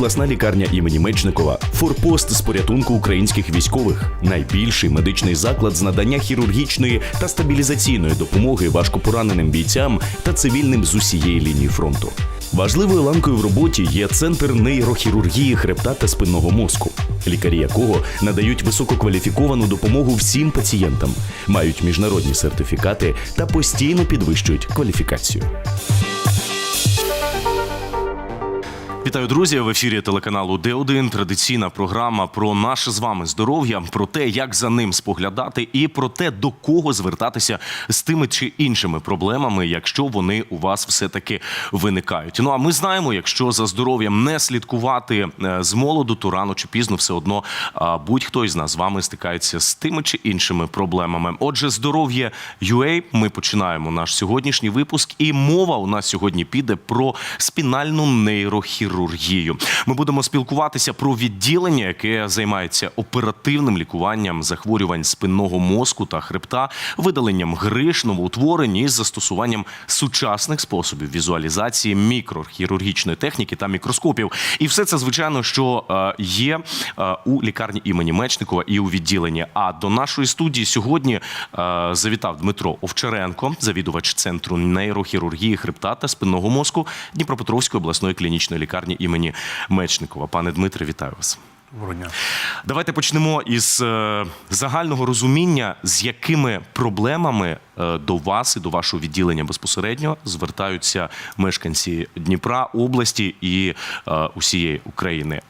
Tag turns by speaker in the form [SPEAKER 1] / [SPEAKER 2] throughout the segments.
[SPEAKER 1] Обласна лікарня імені Мечникова, форпост з порятунку українських військових, найбільший медичний заклад з надання хірургічної та стабілізаційної допомоги важкопораненим бійцям та цивільним з усієї лінії фронту. Важливою ланкою в роботі є центр нейрохірургії хребта та спинного мозку, лікарі якого надають висококваліфіковану допомогу всім пацієнтам, мають міжнародні сертифікати та постійно підвищують кваліфікацію. Вітаю, друзі! В ефірі телеканалу Д1 традиційна програма про наше з вами здоров'я, про те, як за ним споглядати, і про те, до кого звертатися з тими чи іншими проблемами, якщо вони у вас все таки виникають. Ну а ми знаємо, якщо за здоров'ям не слідкувати е, з молоду, то рано чи пізно все одно будь-хто із нас з вами стикається з тими чи іншими проблемами. Отже, здоров'я UA, ми починаємо наш сьогоднішній випуск, і мова у нас сьогодні піде про спінальну нейрохірургію. Ми будемо спілкуватися про відділення, яке займається оперативним лікуванням захворювань спинного мозку та хребта, видаленням гриш, новоутворень із застосуванням сучасних способів візуалізації мікрохірургічної техніки та мікроскопів. І все це звичайно, що е, є е, у лікарні імені Мечникова і у відділенні. А до нашої студії сьогодні е, завітав Дмитро Овчаренко, завідувач центру нейрохірургії хребта та спинного мозку Дніпропетровської обласної клінічної лікарні імені Мечникова. Пане Дмитре, вітаю вас.
[SPEAKER 2] Доброго дня.
[SPEAKER 1] Давайте почнемо із е, загального розуміння, з якими проблемами е, до вас і до вашого відділення безпосередньо звертаються мешканці Дніпра, області і е, усієї України.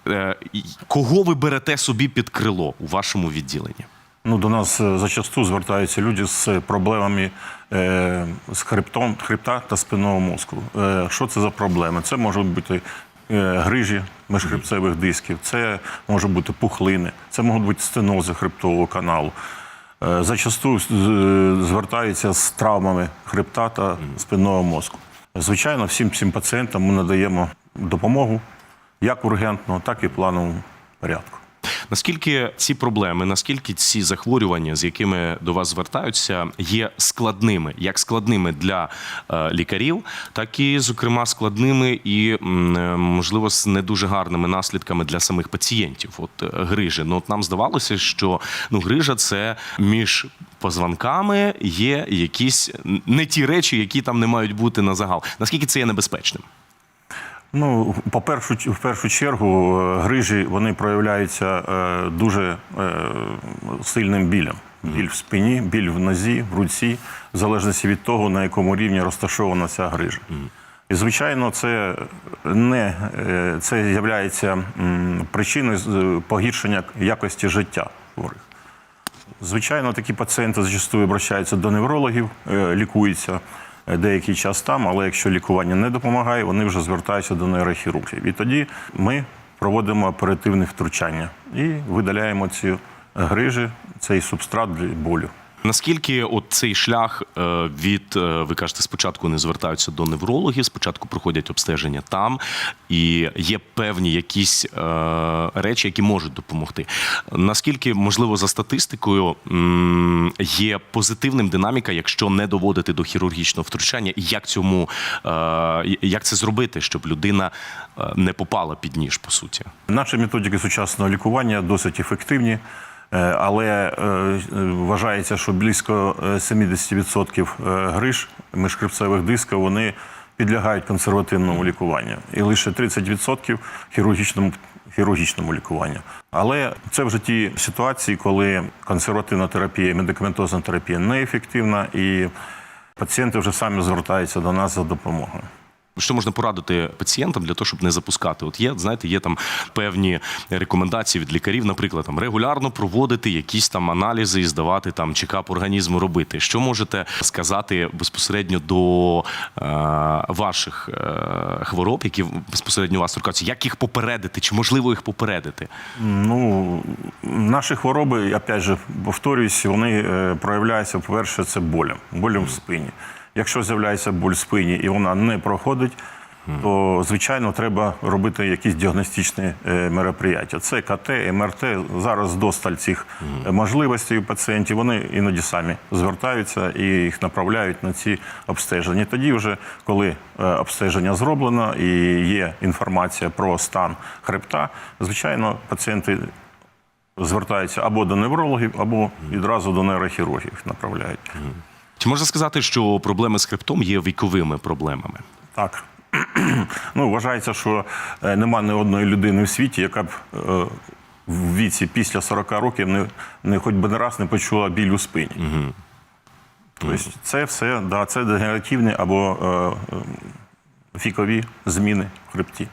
[SPEAKER 1] Кого ви берете собі під крило у вашому відділенні?
[SPEAKER 2] Ну, до нас зачасту звертаються люди з проблемами е, з хребтом, хребта та спинного мозку. Е, що це за проблеми? Це можуть бути грижі межхребцевих дисків, це можуть бути пухлини, це можуть бути стенози хребтового каналу. Е, зачасту звертаються з травмами хребта та спинного мозку. Звичайно, всім цим пацієнтам ми надаємо допомогу як ургентно, так і в плановому порядку.
[SPEAKER 1] Наскільки ці проблеми, наскільки ці захворювання, з якими до вас звертаються, є складними, як складними для е, лікарів, так і, зокрема, складними і е, можливо з не дуже гарними наслідками для самих пацієнтів. От е, грижі. Ну от нам здавалося, що ну грижа це між позвонками є якісь не ті речі, які там не мають бути на загал. Наскільки це є небезпечним?
[SPEAKER 2] Ну, по першу в першу чергу, е, грижі вони проявляються е, дуже е, сильним білем. Біль в спині, біль в нозі, в руці, в залежності від того, на якому рівні розташована ця грижа. І, звичайно, це не це є причиною погіршення якості життя хворих. Звичайно, такі пацієнти зачастую обращаються до неврологів, лікуються деякий час там, але якщо лікування не допомагає, вони вже звертаються до нейрохірургів. І тоді ми проводимо оперативне втручання і видаляємо ці грижі, цей субстрат для болю.
[SPEAKER 1] Наскільки от цей шлях е, від е, ви кажете, спочатку не звертаються до неврологів, спочатку проходять обстеження там, і є певні якісь е, речі, які можуть допомогти. Наскільки можливо за статистикою є позитивним динаміка, якщо не доводити до хірургічного втручання, і як цьому як це зробити, щоб людина не попала під ніж, по суті?
[SPEAKER 2] Наші методики сучасного лікування досить ефективні, але е, е, вважається, що близько е, 70% е, гриж міжхребцевих дисків вони підлягають консервативному лікуванню, і лише 30% хірургічному. Хірургічному лікуванню. Але це вже ті ситуації, коли консервативна терапія, медикаментозна терапія неефективна, і пацієнти вже самі звертаються до нас за допомогою.
[SPEAKER 1] Що можна порадити пацієнтам для того, щоб не запускати? От є, знаєте, є там певні рекомендації від лікарів, наприклад, там регулярно проводити якісь там аналізи і здавати там чекап організму робити. Що можете сказати безпосередньо до е, ваших е, хвороб, які безпосередньо у вас торкаються? Як їх попередити? Чи можливо їх попередити?
[SPEAKER 2] Ну, наші хвороби, опять же, повторююсь, вони е, проявляються, по-перше, це болем, болем в спині. Якщо з'являється боль в спині і вона не проходить, то звичайно треба робити якісь діагностичні е, мероприяття. Це КТ, МРТ. Зараз досталь цих е, можливостей у пацієнтів. Вони іноді самі звертаються і їх направляють на ці обстеження. Тоді, вже коли е, обстеження зроблено і є інформація про стан хребта, звичайно, пацієнти звертаються або до неврологів, або відразу до нейрохірургів направляють.
[SPEAKER 1] Чи можна сказати, що проблеми з хребтом є віковими проблемами?
[SPEAKER 2] Так. ну, вважається, що е, нема ні одної людини в світі, яка б е, в віці після 40 років не, не хоч би не раз не почула біль у спині. Тобто це все, да, це дегенеративні або е, е, вікові зміни в хребті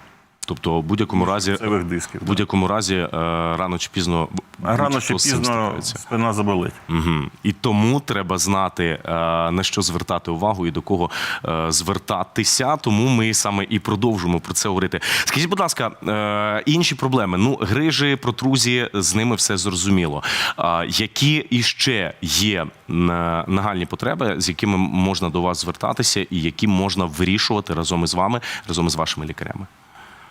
[SPEAKER 1] Тобто, в будь-якому разі,
[SPEAKER 2] дисків.
[SPEAKER 1] будь-якому разі, е, рано чи пізно
[SPEAKER 2] рано чи пізно спина заболить.
[SPEAKER 1] Угу. І тому треба знати, е, на що звертати увагу і до кого е, звертатися. Тому ми саме і продовжуємо про це говорити. Скажіть, будь ласка, інші проблеми. Ну, грижі, протрузії, з ними все зрозуміло. Які іще є нагальні потреби, з якими можна до вас звертатися, і які можна вирішувати разом із вами, разом із вашими лікарями?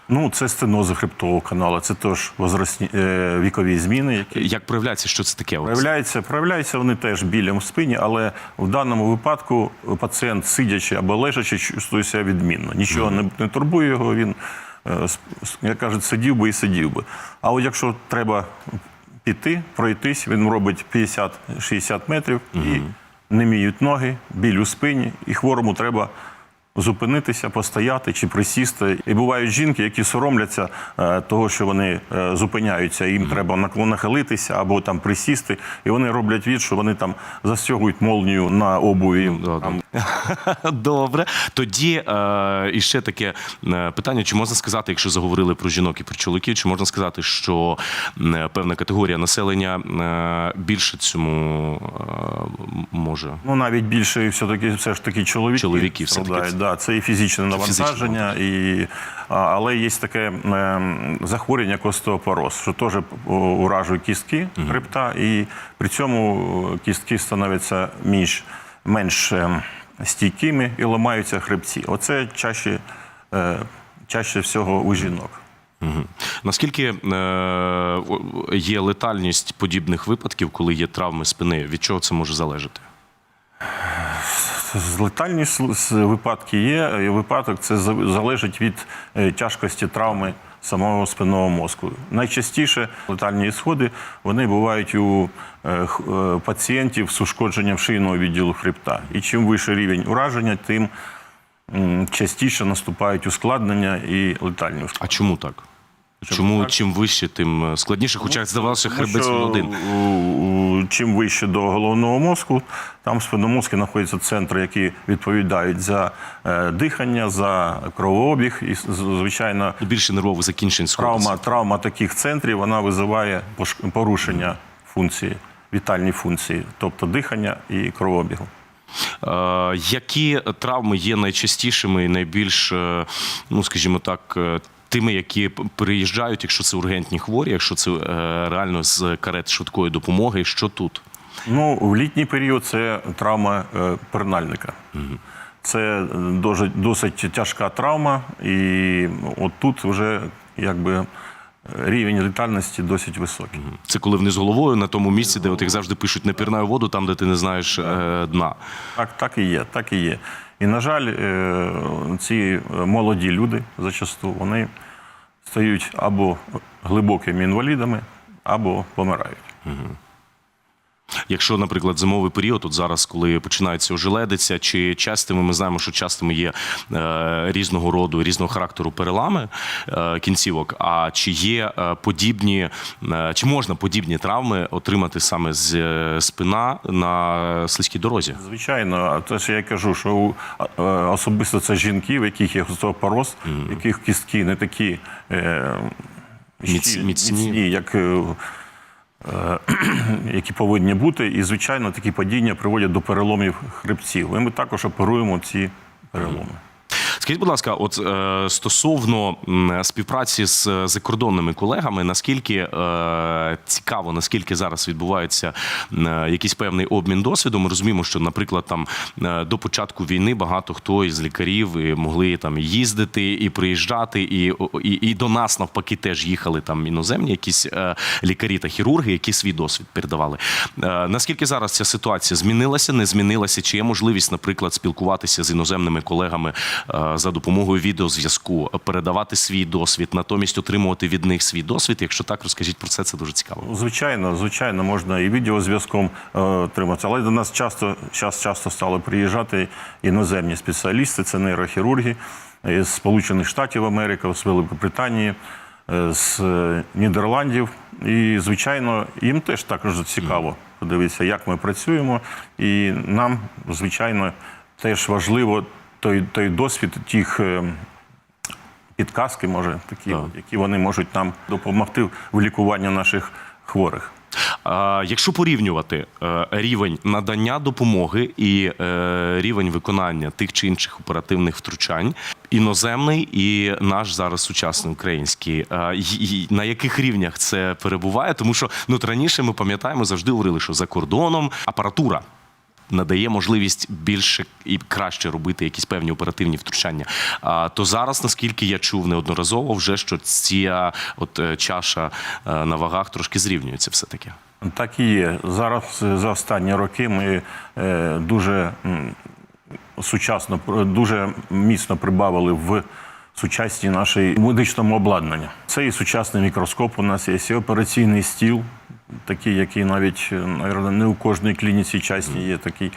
[SPEAKER 2] Ну, це стенози хребтового каналу, це теж возрастні, е, вікові зміни, які
[SPEAKER 1] Як проявляється, що це таке? От?
[SPEAKER 2] Проявляються, проявляються вони теж білем в спині, але в даному випадку пацієнт, сидячи або лежачи, чувствує себе відмінно. Нічого не, не турбує його, він, е, як кажуть, сидів би і сидів би. А от якщо треба піти, пройтись, він робить 50-60 метрів і неміють ноги, біль у спині, і хворому треба. Зупинитися, постояти чи присісти. І бувають жінки, які соромляться е, того, що вони е, зупиняються, їм треба нахилитися або там присісти, і вони роблять від, що вони там застягують молнію на обуві.
[SPEAKER 1] Да,
[SPEAKER 2] там,
[SPEAKER 1] Добре. Тоді е, іще таке е, питання: чи можна сказати, якщо заговорили про жінок і про чоловіків, чи можна сказати, що певна категорія населення більше цьому е, може?
[SPEAKER 2] Ну, навіть більше все-таки все ж таки чоловіки
[SPEAKER 1] Чоловіки все-таки
[SPEAKER 2] страдають.
[SPEAKER 1] це-
[SPEAKER 2] Да, це і фізичне навантаження, і, але є таке ем, захворювання як остеопороз, що теж о, уражує кістки хребта, і при цьому е, кістки становляться менш, менш ем, стійкими і ламаються хребці. Оце чаще, е, чаще всього у жінок.
[SPEAKER 1] Мгм. Наскільки е, є летальність подібних випадків, коли є травми спини? Від чого це може залежати?
[SPEAKER 2] З летальні с- с- випадки є. Випадок це залежить від е, тяжкості травми самого спинного мозку. Найчастіше летальні ісходи вони бувають у е, е, пацієнтів з ушкодженням шийного відділу хребта. І чим вищий рівень ураження, тим частіше наступають ускладнення і летальні ускладнення.
[SPEAKER 1] А чому так? Чому чим вище, тим е, складніше? Хоча здавалося,
[SPEAKER 2] Тому
[SPEAKER 1] хребець один.
[SPEAKER 2] Чим вище до головного мозку, там в спинному мозку знаходяться центри, які відповідають за е, дихання, за кровообіг. І, звичайно,
[SPEAKER 1] Більше нервових закінчень сходиться.
[SPEAKER 2] травма, травма таких центрів вона визиває порушення функції, вітальні функції, тобто дихання і кровообігу.
[SPEAKER 1] Е, Які травми є найчастішими і найбільш, е, ну скажімо так, тими, які приїжджають, якщо це ургентні хворі, якщо це е, реально з карет швидкої допомоги, що тут?
[SPEAKER 2] Ну, в літній період це травма е, перинальника. Це е, дуже, досить тяжка травма, і от тут вже якби рівень летальності досить високий.
[SPEAKER 1] Це коли вниз головою на тому місці, де от як завжди пишуть, не пірнай у воду, там, де ти не знаєш е, дна.
[SPEAKER 2] Так, так і є, так і є. І, на жаль, е, ці молоді люди зачасту вони стають або глибокими інвалідами, або помирають.
[SPEAKER 1] Якщо, наприклад, зимовий період, от зараз, коли починається ожеледиця, чи частими ми знаємо, що частими є е, різного роду, різного характеру перелами е, кінцівок. А чи є е, подібні, е, чи можна подібні травми отримати саме з е, спина на слизькій дорозі?
[SPEAKER 2] Звичайно, те, що я кажу, що у, е, особисто це жінки, в яких є остеопороз, в яких кістки не такі е,
[SPEAKER 1] Міц-
[SPEAKER 2] щільні,
[SPEAKER 1] міцні.
[SPEAKER 2] як, е, які повинні бути. І, звичайно, такі падіння приводять до переломів хребців. І ми також оперуємо ці переломи.
[SPEAKER 1] Скажіть, будь ласка, от е, стосовно співпраці з е, закордонними колегами, наскільки е, цікаво, наскільки зараз відбувається е, якийсь певний обмін досвідом? Ми розуміємо, що, наприклад, там е, до початку війни багато хто із лікарів і могли там їздити і приїжджати, і, і, і до нас навпаки теж їхали там іноземні якісь е, лікарі та хірурги, які свій досвід передавали. Е, наскільки зараз ця ситуація змінилася, не змінилася? Чи є можливість, наприклад, спілкуватися з іноземними колегами е, за допомогою відеозв'язку, передавати свій досвід, натомість отримувати від них свій досвід? Якщо так, розкажіть про це, це дуже цікаво.
[SPEAKER 2] Звичайно, звичайно, можна і відеозв'язком е, отримати, але до нас часто, час, часто стали приїжджати іноземні спеціалісти, це нейрохірурги з Сполучених Штатів Америки, з Великобританії, е, з е, Нідерландів. І, звичайно, їм теж також цікаво подивитися, як ми працюємо. І нам, звичайно, теж важливо той, той досвід тих. е, Підказки, може, такі,
[SPEAKER 1] Так.
[SPEAKER 2] які вони можуть нам допомогти в лікуванні наших хворих.
[SPEAKER 1] А, Якщо порівнювати е, рівень надання допомоги і е, рівень виконання тих чи інших оперативних втручань, іноземний і наш зараз сучасний український, на яких рівнях це перебуває? Тому що ну раніше ми пам'ятаємо, завжди говорили, що за кордоном апаратура. Надає можливість більше і краще робити якісь певні оперативні втручання. А то зараз, наскільки я чув неодноразово, вже що ця от е, чаша е, на вагах трошки зрівнюється, все таки.
[SPEAKER 2] Так і є. Зараз е, за останні роки ми е, дуже сучасно, дуже міцно прибавили в сучасній нашій медичному обладнанні. Це і сучасний мікроскоп у нас є, і операційний стіл, такий, який навіть, е, не у кожній клініці частній є такий.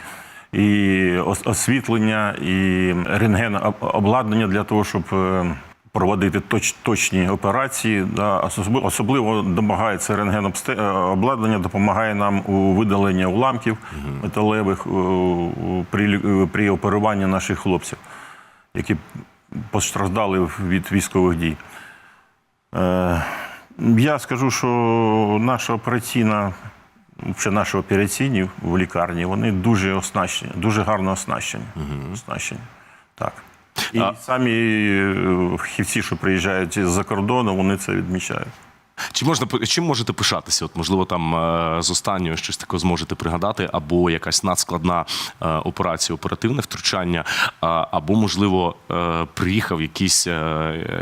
[SPEAKER 2] І освітлення, і рентген обладнання для того, щоб е, проводити точ, точні операції. Да. Особливо, домагається рентген обладнання, допомагає нам у видаленні уламків металевих при, при оперуванні наших хлопців, які постраждали від військових дій. Е, я скажу, що наша операційна, чи наші операційні в лікарні, вони дуже оснащені, дуже гарно оснащені. оснащені. Так. І
[SPEAKER 1] А-
[SPEAKER 2] самі е, фахівці, що приїжджають з-за кордону, вони це відмічають.
[SPEAKER 1] Чи можна чим можете пишатися? От можливо, там е, з останнього щось таке зможете пригадати, або якась надскладна е, операція, оперативне втручання, або можливо е, приїхав якийсь,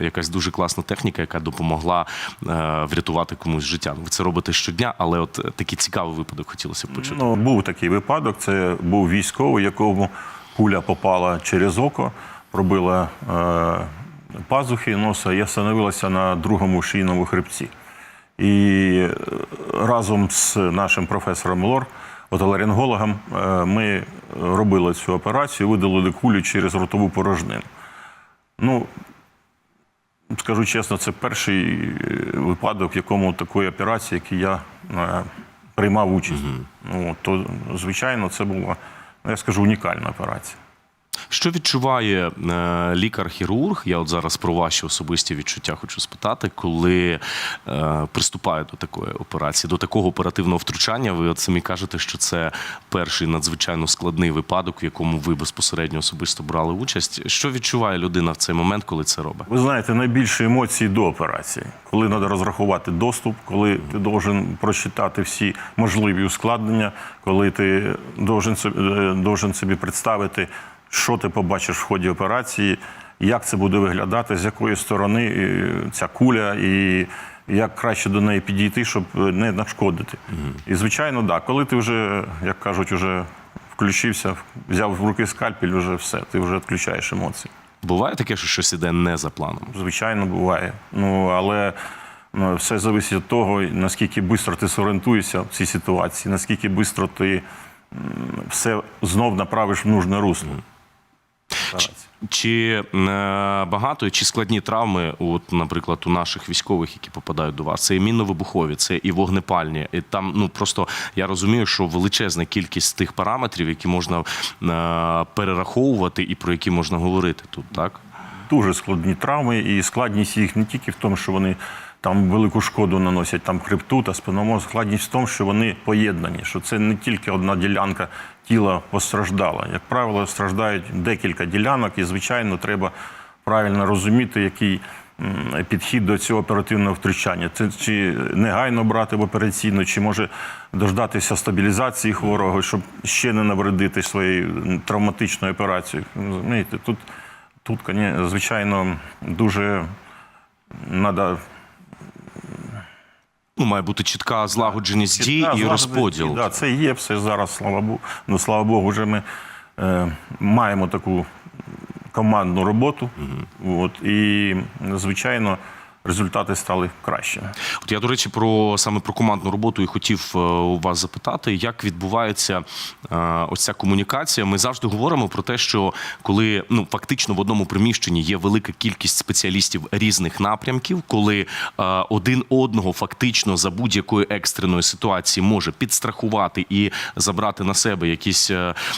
[SPEAKER 1] якась дуже класна техніка, яка допомогла врятувати комусь життя. Ви це робите щодня, але от такий цікавий випадок хотілося б почути.
[SPEAKER 2] Ну, був такий випадок. Це був військовий, якому куля попала через око, пробила пазухи носа і остановилася на другому шийному хребці. І е, разом з нашим професором Лор, отоларингологом, е, ми робили цю операцію, видалили кулю через ротову порожнину. Ну, скажу чесно, це перший е, випадок, в якому такої операції, який я приймав участь. Ну, то, звичайно, це була, ну, я скажу, унікальна операція.
[SPEAKER 1] Що відчуває е, лікар-хірург? Я от зараз про ваші особисті відчуття хочу спитати, коли е, приступає до такої операції, до такого оперативного втручання. Ви от самі кажете, що це перший надзвичайно складний випадок, в якому ви безпосередньо особисто брали участь. Що відчуває людина в цей момент, коли це робить?
[SPEAKER 2] Ви знаєте, найбільше емоцій до операції, коли треба розрахувати доступ, коли ти должен прочитати всі можливі ускладнення, коли ти должен собі, е, должен собі представити, що ти побачиш в ході операції, як це буде виглядати, з якої сторони е, ця куля, і як краще до неї підійти, щоб не нашкодити. І звичайно, да, коли ти вже, як кажуть, вже включився, взяв в руки скальпель, вже все, ти вже відключаєш емоції.
[SPEAKER 1] Буває таке, що щось іде не за планом.
[SPEAKER 2] Звичайно, буває. Ну, але ну, все залежить від того, наскільки швидко ти зорієнтуєшся в цій ситуації, наскільки швидко ти все знов направиш в нужне русло.
[SPEAKER 1] Чи е, багато чи складні травми, от, наприклад, у наших військових, які попадають до вас, це і мінно-вибухові, це і вогнепальні. І там, ну просто я розумію, що величезна кількість тих параметрів, які можна е, перераховувати і про які можна говорити тут, так?
[SPEAKER 2] Дуже складні травми, і складність їх не тільки в тому, що вони там велику шкоду наносять там хребту та спинному, складність в тому, що вони поєднані, що це не тільки одна ділянка, тіла, постраждала. Як правило, страждають декілька ділянок, і, звичайно, треба правильно розуміти, який підхід до цього оперативного втручання. Це чи негайно брати в операційну, чи може дождатися стабілізації хворого, щоб ще не навредити своєю травматичною операцією. Розумієте, тут, тут звичайно, дуже треба
[SPEAKER 1] Ну, має бути чітка злагодженість дій і розподіл.
[SPEAKER 2] Да, це є все зараз, слава Богу. Ну, слава Богу, вже ми е, маємо таку командну роботу. От, і, звичайно, результати стали кращими.
[SPEAKER 1] От я, до речі, про саме про командну роботу і хотів е, у вас запитати, як відбувається е, ось ця комунікація. Ми завжди говоримо про те, що коли ну фактично в одному приміщенні є велика кількість спеціалістів різних напрямків, коли е, один одного фактично за будь-якої екстреної ситуації може підстрахувати і забрати на себе якісь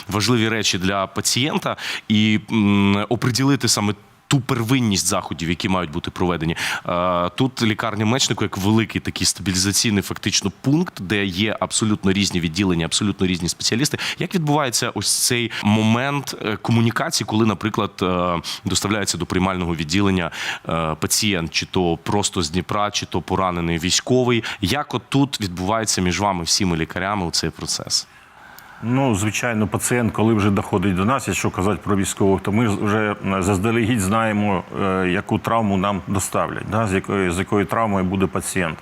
[SPEAKER 1] важливі речі для пацієнта і м, оприділити саме ту первинність заходів, які мають бути проведені. Е, Тут лікарня мечнику як великий такий стабілізаційний фактично пункт, де є абсолютно різні відділення, абсолютно різні спеціалісти. Як відбувається ось цей момент е, комунікації, коли, наприклад, е, доставляється до приймального відділення пацієнт, чи то просто з Дніпра, чи то поранений військовий? Як от тут відбувається між вами всіми лікарями у цей процес?
[SPEAKER 2] Ну, звичайно, пацієнт, коли вже доходить до нас, якщо казати про військових, то ми вже заздалегідь знаємо, е, яку травму нам доставлять, да, з, якою, з якою травмою буде пацієнт.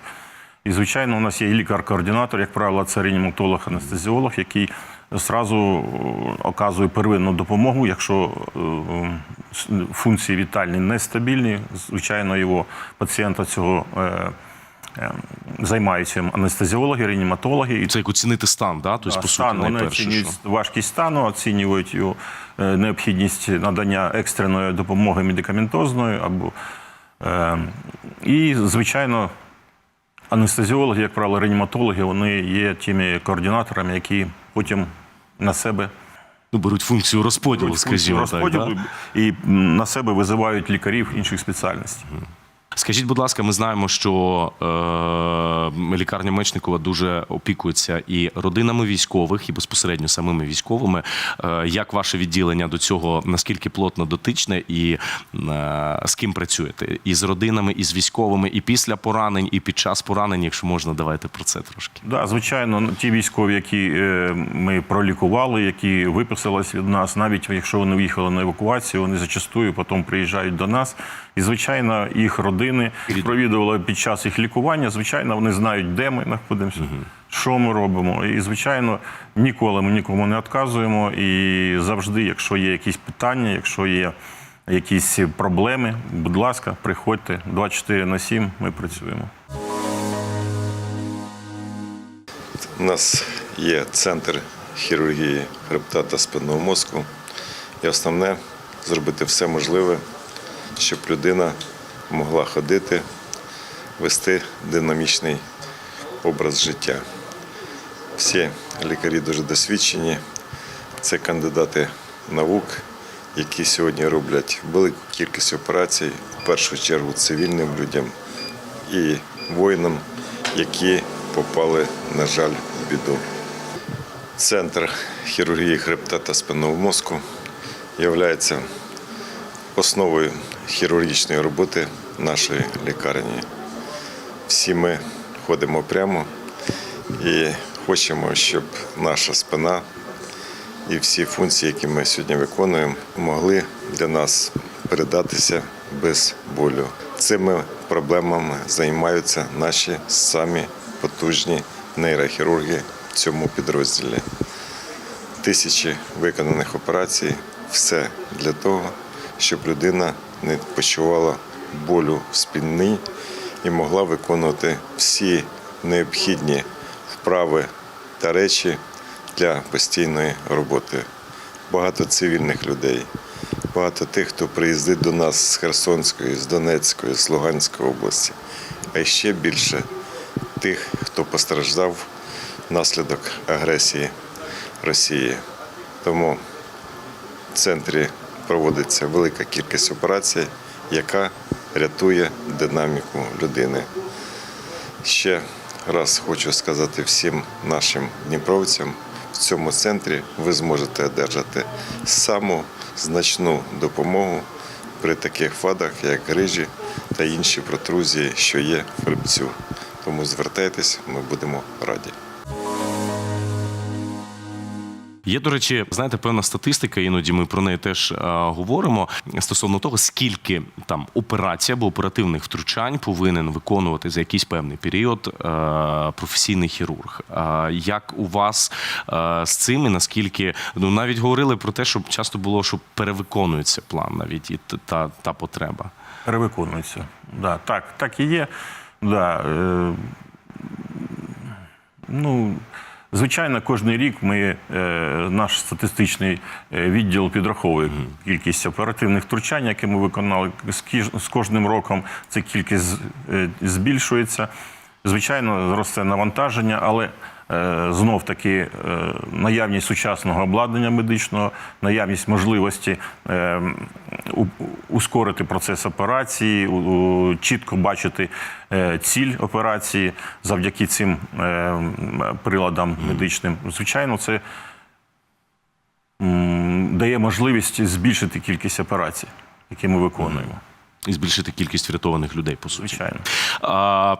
[SPEAKER 2] І, звичайно, у нас є лікар-координатор, як правило, це реаніматолог, анестезіолог, який зразу е, оказує первинну допомогу, якщо е, функції вітальні нестабільні, звичайно, його пацієнта цього. Е, е, Займаються анестезіологи, реаніматологи, і
[SPEAKER 1] Це як оцінити стан, да? Тобто, по суті,
[SPEAKER 2] вони оцінюють
[SPEAKER 1] що...
[SPEAKER 2] важкість стану, оцінюють його е, необхідність надання екстреної допомоги медикаментозної або е, і, звичайно, анестезіологи, як правило, реаніматологи, вони є тими координаторами, які потім на себе
[SPEAKER 1] ну, беруть функцію розподілу,
[SPEAKER 2] беруть
[SPEAKER 1] скажімо
[SPEAKER 2] функцію
[SPEAKER 1] так. Да?
[SPEAKER 2] і на себе визивають лікарів інших спеціальностей.
[SPEAKER 1] Скажіть, будь ласка, ми знаємо, що е, лікарня Мечникова дуже опікується і родинами військових, і безпосередньо самими військовими. Е, як ваше відділення до цього наскільки плотно дотичне, і е, з ким працюєте? І з родинами, і з військовими, і після поранень, і під час поранень, якщо можна, давайте про це трошки.
[SPEAKER 2] Да, звичайно, ті військові, які е, ми пролікували, які виписались від нас, навіть якщо вони виїхали на евакуацію, вони зачастую потім приїжджають до нас. І, звичайно, їх родини провідували під час їх лікування. Звичайно, вони знають, де ми знаходимося, що ми робимо. І, звичайно, ніколи ми нікому не відказуємо. І завжди, якщо є якісь питання, якщо є якісь проблеми, будь ласка, приходьте 24 на 7, ми працюємо.
[SPEAKER 3] У нас є центр хірургії хребта та спинного мозку. І основне зробити все можливе, щоб людина могла ходити, вести динамічний образ життя. Всі лікарі дуже досвідчені. Це кандидати наук, які сьогодні роблять велику кількість операцій, в першу чергу цивільним людям і воїнам, які попали, на жаль, в біду. Центр хірургії хребта та спинного мозку є основою хірургічної роботи нашої лікарні. Всі ми ходимо прямо і хочемо, щоб наша спина і всі функції, які ми сьогодні виконуємо, могли для нас передатися без болю. Цими проблемами займаються наші самі потужні нейрохірурги в цьому підрозділі. Тисячі виконаних операцій все для того, щоб людина не почувала болю в спині і могла виконувати всі необхідні вправи та речі для постійної роботи. Багато цивільних людей, багато тих, хто приїздить до нас з Херсонської, з Донецької, з Луганської області, а ще більше тих, хто постраждав внаслідок агресії Росії. Тому в центрі проводиться велика кількість операцій, яка рятує динаміку людини. Ще раз хочу сказати всім нашим дніпровцям, в цьому центрі ви зможете одержати саму значну допомогу при таких вадах, як грижі та інші протрузії, що є в хребцю. Тому звертайтесь, ми будемо раді.
[SPEAKER 1] Є, до речі, знаєте, певна статистика, іноді ми про неї теж е, говоримо стосовно того, скільки там операцій або оперативних втручань повинен виконувати за якийсь певний період е, професійний хірург. Е, як у вас з цим і наскільки ну навіть говорили про те, що часто було, що перевиконується план, навіть і та, та потреба.
[SPEAKER 2] Перевиконується. Да, так, так і є. Да, е, ну, звичайно, кожен рік ми, е, наш статистичний е, відділ підраховує кількість оперативних втручань, які ми виконали. З, кожним роком ця кількість е, збільшується. Звичайно, зросте навантаження, але е, знов таки е, наявність сучасного обладнання медичного, наявність можливості е, у- ускорити процес операції, у- у- чітко бачити е, ціль операції завдяки цим е, приладам медичним. Звичайно, це м, дає можливість збільшити кількість операцій, які ми виконуємо.
[SPEAKER 1] І збільшити кількість врятованих людей, по суті.
[SPEAKER 2] Звичайно.
[SPEAKER 1] А,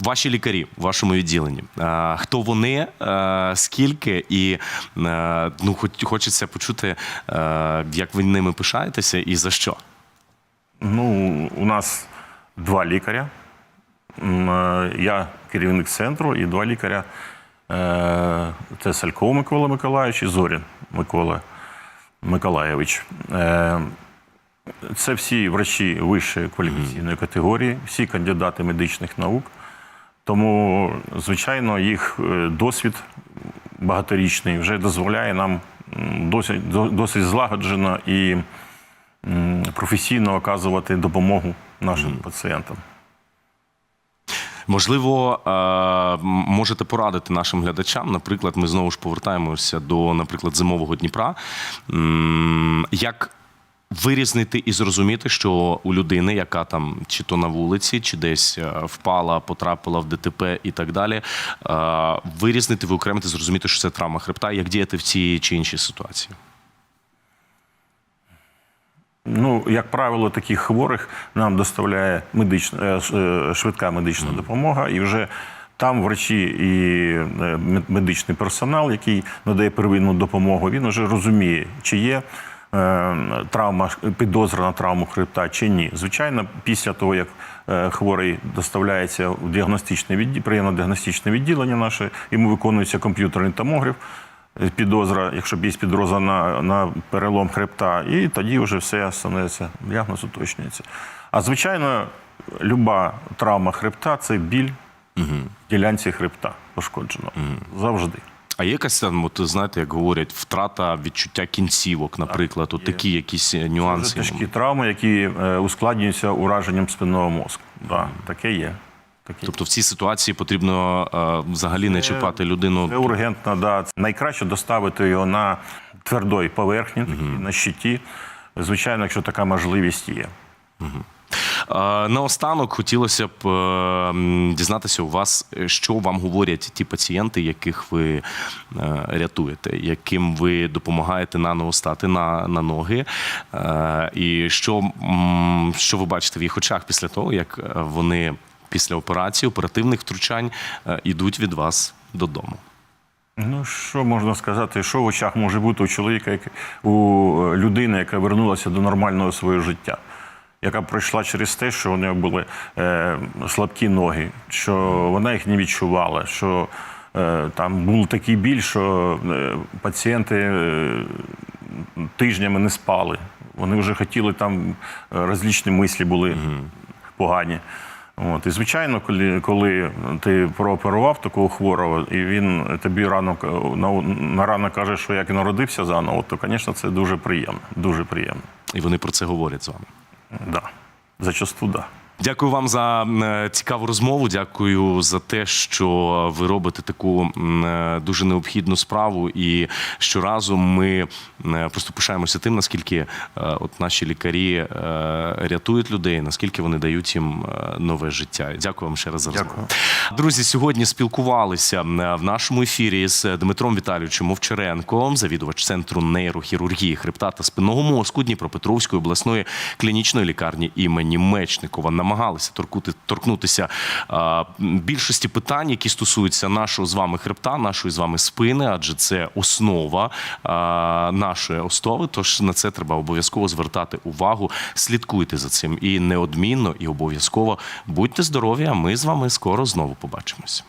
[SPEAKER 1] ваші лікарі в вашому відділенні. Хто вони, скільки, і ну, хочеться почути, як ви ними пишаєтеся і за що.
[SPEAKER 2] Ну, у нас два лікаря. Е, Я керівник центру і два лікаря. Е, Це Сальков Микола Миколаївич і Зорін Микола Миколаєвич. Е, Це всі врачі вищої кваліфікаційної категорії, всі кандидати медичних наук. Тому, звичайно, їх е, досвід багаторічний вже дозволяє нам досить, досить злагоджено і професійно оказувати допомогу нашим пацієнтам.
[SPEAKER 1] Можливо, е, можете порадити нашим глядачам. Наприклад, ми знову ж повертаємося до, наприклад, зимового Дніпра. Як вирізнити і зрозуміти, що у людини, яка там чи то на вулиці, чи десь е, впала, потрапила в ДТП і так далі, е, вирізнити, виокремити, зрозуміти, що це травма хребта, як діяти в цій чи іншій ситуації.
[SPEAKER 2] Ну, як правило, таких хворих нам доставляє медична, е, швидка медична допомога, і вже там врачі і медичний персонал, який надає первинну допомогу, він вже розуміє, чи є травма, підозра на травму хребта чи ні. Звичайно, після того, як е, хворий доставляється в діагностичне відділення, прийомно-діагностичне відділення наше, йому виконується комп'ютерний томограф, підозра, якщо є підозра на, на перелом хребта, і тоді вже все становиться, діагноз уточнюється. А звичайно, люба травма хребта це біль в ділянці хребта пошкодженого. Завжди.
[SPEAKER 1] А є якась там, от, знаєте, як говорять, втрата відчуття кінцівок, наприклад, от такі якісь е,
[SPEAKER 2] Це
[SPEAKER 1] нюанси.
[SPEAKER 2] тяжкі травми, які е, ускладнюються ураженням спинного мозку. Да, таке є. Таке.
[SPEAKER 1] Тобто в цій ситуації потрібно е, взагалі не чіпати людину.
[SPEAKER 2] Це ургентно, да. Найкраще доставити його на твердої поверхні, такій, на щиті. Звичайно, якщо така можливість є.
[SPEAKER 1] Е, Наостанок хотілося б е, дізнатися у вас, е, що вам говорять ті пацієнти, яких ви е, рятуєте, яким ви допомагаєте наново стати на, на ноги, Е, і що, що ви бачите в їх очах після того, як е, вони після операції, оперативних втручань е, йдуть від вас додому.
[SPEAKER 2] Ну, що можна сказати, що в очах може бути у чоловіка, як- у е, людини, яка вернулася до нормального свого життя, яка пройшла через те, що у неї були е, слабкі ноги, що вона їх не відчувала, що е, там був такий біль, що е, пацієнти е, тижнями не спали. Вони вже хотіли там е, розлічні мислі були погані. От. І звичайно, коли, коли ти прооперував такого хворого, і він тобі рано к- на, на рано каже, що як і народився заново, то, звісно, це дуже приємно. Дуже приємно.
[SPEAKER 1] І вони про це говорять з вами.
[SPEAKER 2] Да. Зачасту, да.
[SPEAKER 1] Дякую вам за е, цікаву розмову. Дякую за те, що ви робите таку е, дуже необхідну справу. І щоразу ми е, просто пишаємося тим, наскільки от наші лікарі рятують людей, наскільки вони дають їм нове життя. Дякую вам ще раз за розмову.
[SPEAKER 2] Дякую.
[SPEAKER 1] Друзі, сьогодні спілкувалися в нашому ефірі з Дмитром Віталійовичем Мовчаренко, завідувач центру нейрохірургії хребта та спинного мозку Дніпропетровської обласної клінічної лікарні імені Мечникова. Намагалися торкути, торкнутися а, більшості питань, які стосуються нашого з вами хребта, нашої з вами спини, адже це основа а, нашої основи. Тож на це треба обов'язково звертати увагу. Слідкуйте за цим і неодмінно, і обов'язково будьте здорові. А ми з вами скоро знову побачимось.